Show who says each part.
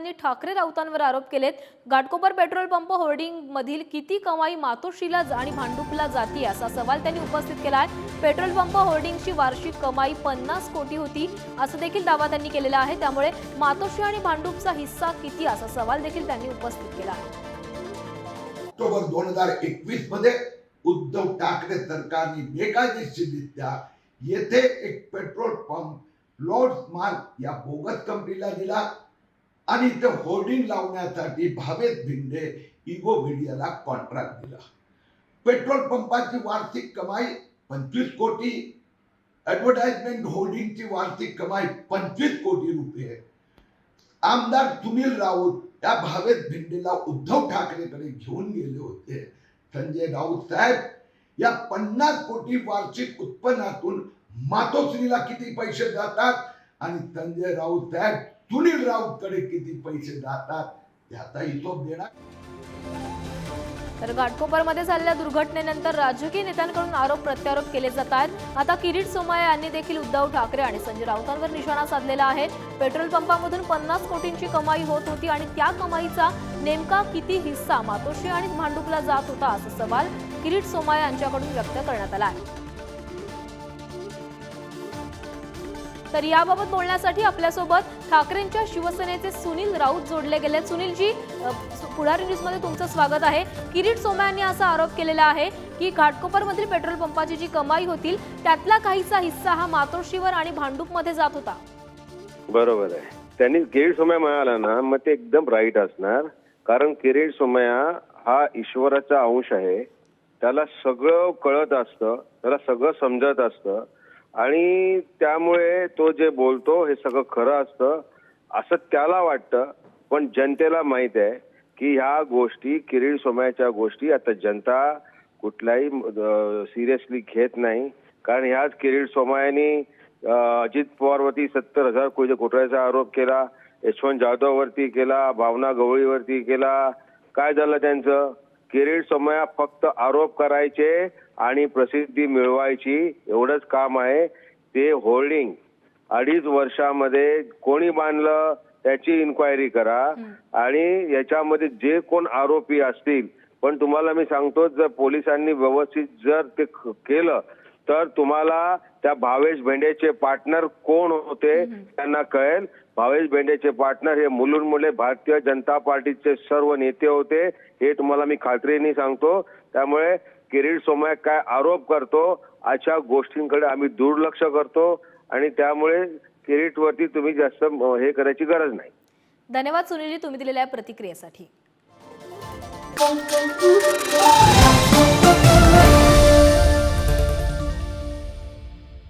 Speaker 1: जणांनी ठाकरे राऊतांवर आरोप केलेत. घाटकोपर पेट्रोल पंप होर्डिंग मधील किती कमाई मातोश्रीला आणि भांडुपला जाती असा सवाल त्यांनी उपस्थित केला आहे. पेट्रोल पंप होर्डिंगची वार्षिक कमाई पन्नास कोटी होती असं देखील दावा त्यांनी केलेला आहे. त्यामुळे मातोश्री आणि भांडूपचा हिस्सा किती असा सवाल देखील त्यांनी उपस्थित केला आहे.
Speaker 2: ऑक्टोबर दोन हजार एकवीसमध्ये उद्धव ठाकरे सरकारने बेकायदेशीररित्या येथे एक पेट्रोल पंप लॉर्ड मार्क या बोगस कंपनीला दिला. आणि इथे होर्डिंग लावण्यासाठी भावेत भिंडे इगो मीडियाला कॉन्ट्रॅक्ट दिला. पेट्रोल पंपाची वार्षिक कमाई पंचवीस कोटी ॲडव्हर्टाइजमेंट होर्डिंगची वार्षिक कमाई पंचवीस कोटी रुपये. आमदार सुनील राऊत त्या भावेत भिंडेला उद्धव ठाकरेकडे घेऊन गेले होते. संजय राऊत साहेब या पन्नास कोटी वार्षिक उत्पन्नातून मातोश्रीला किती पैसे जातात? आणि संजय राऊत साहेब सुनील राऊतकडे किती पैसे जातात त्याचा हिशोब देणार.
Speaker 1: तर घाटकोपरमध्ये झालेल्या दुर्घटनेनंतर राजकीय नेत्यांकडून आरोप प्रत्यारोप केले जात आहेत. आता किरीट सोमाया यांनी देखील उद्धव ठाकरे आणि संजय राऊतांवर निशाणा साधलेला आहे. पेट्रोल पंपामधून पन्नास कोटींची कमाई होत होती आणि त्या कमाईचा नेमका किती हिस्सा मातोश्री आणि भांडुपला जात होता असा सवाल किरीट सोमाया यांच्याकडून व्यक्त करण्यात आला आहे. तर याबाबत बोलण्यासाठी आपल्यासोबत ठाकरेंच्या शिवसेनेचे सुनील राऊत जोडले गेले. सुनीलजी पुढारी न्यूजमध्ये तुमचं स्वागत आहे. किरीट सोमा यांनी असा आरोप केलेला आहे की घाटकोपरमधील पेट्रोल पंपाची जी कमाई होतील त्यातला काहीचा हिस्सा हा मातोश्रीवर आणि भांडूपमध्ये जात होता.
Speaker 3: बरोबर आहे. त्यांनी किरीट सोमया मिळाला ना मग ते एकदम राईट असणार. कारण किरीट सोमया हा ईश्वराचा अंश आहे. त्याला सगळं कळत असतं त्याला सगळं समजत असतं. आणि त्यामुळे तो जे बोलतो हे सगळं खरं असतं असं त्याला वाटतं. पण जनतेला माहीत आहे की ह्या गोष्टी किरीट सोमयाच्या गोष्टी आता जनता कुठलाही सिरियसली घेत नाही. कारण ह्याच किरीट सोमायानी अजित पवारवरती सत्तर हजार कोटी घोटाळ्याचा आरोप केला यशवंत जाधववरती केला भावना गवळीवरती केला. काय झालं त्यांचं? किरीट सोमया फक्त आरोप करायचे आणि प्रसिद्धी मिळवायची एवढंच काम आहे. ते होल्डिंग अडीच वर्षामध्ये कोणी बांधलं त्याची इन्क्वायरी करा. आणि याच्यामध्ये जे कोण आरोपी असतील पण तुम्हाला मी सांगतो जर पोलिसांनी व्यवस्थित जर ते केलं तर तुम्हाला त्या भावेश भेंडेचे पार्टनर कोण होते त्यांना कळेल. भावेश भेंडेचे पार्टनर हे मुलुंड मुले भारतीय जनता पार्टीचे सर्व नेते होते हे तुम्हाला मी खात्रीने सांगतो. त्यामुळे किरीट सोमया काय आरोप करतो अशा गोष्टींकडे आम्ही दुर्लक्ष करतो आणि त्यामुळे किरीटवरती तुम्ही जास्त हे करायची गरज नाही.
Speaker 1: धन्यवाद सुनीलजी तुम्ही दिलेल्या या प्रतिक्रियेसाठी.